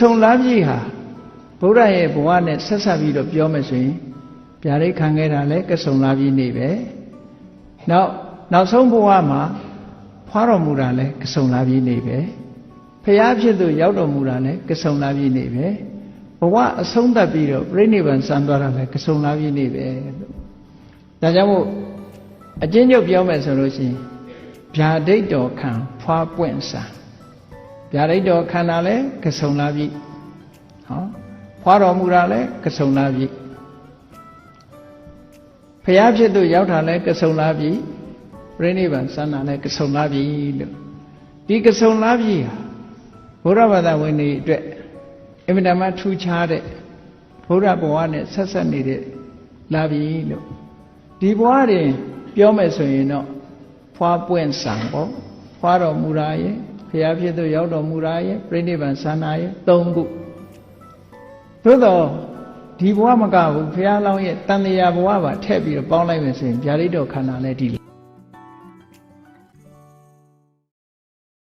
ဆုံလားပြည့်ဟာဗုဒ္ဓရဲ့ဘဝနဲ့ဆက်ဆက်ပြီးတော့ပြောမယ်ဆိုရင်ဗျာဒိတ်ခံခဲ့တာလဲကဆုံလားပြည့်နေပဲနောက်နောက်ဆုံးဘဝမှာဖွားတော်မူတာလဲကဆုံလားပြည့်နေပဲဖျားဖြစ်သူရောက်တော်မူတာလဲကဆုံလားပြည့်နေပဲဘဝအဆုံးသတ်ပြီးတော့ပြိဋိဘံစံသွားတာလဲကဆုံလားပြည့်နေပဲလို့ဒါကြောင့်မို့အချင်းချုပ်ပြောမယ်ဆိုလို့ရှိရင်ဗျာဒိတ်တော်ခံဖွားပွင့်စံ ဗျာဒိတ်တော်ခန္ဓာလဲကဆုံလားပြည့်ဟောဖွားတော်မူတာလဲကဆုံလားပြည့်ဖျားဖြစ်သူရောက်တာလဲကဆုံလားပြည့်ပြိဋိဘံစံတာလဲကဆုံလားပြည့်လို့ဒီကဆုံလားပြည့်ဟာဘုရားဘာသာဝင်တွေအတွက်အင်မတန်မှထူးခြားတဲ့ဘုရားဘဝနဲ့ဆက်ဆက်နေတဲ့လာပြီလို့ဒီဘဝတွင်ပြောမယ်ဆိုရင်တော့ဖွာပွင့်ဆံပေါ့ဖွာတော်မူတာရဲ့ ဖျားဖြစ်သူရောက်တော်မူတာရဲ့ပြိဋိဘံစံတာရဲ့၃ခုသို့တော့ဒီဘဝမကဘူးဘုရားလောင်းရဲ့တန်တရာဘဝပါထည့်ပြီးတော့ပေါင်းလိုက်မယ်ဆိုရင်ဗျာဒိတ်တော်ခန္ဓာလည်းဒီလို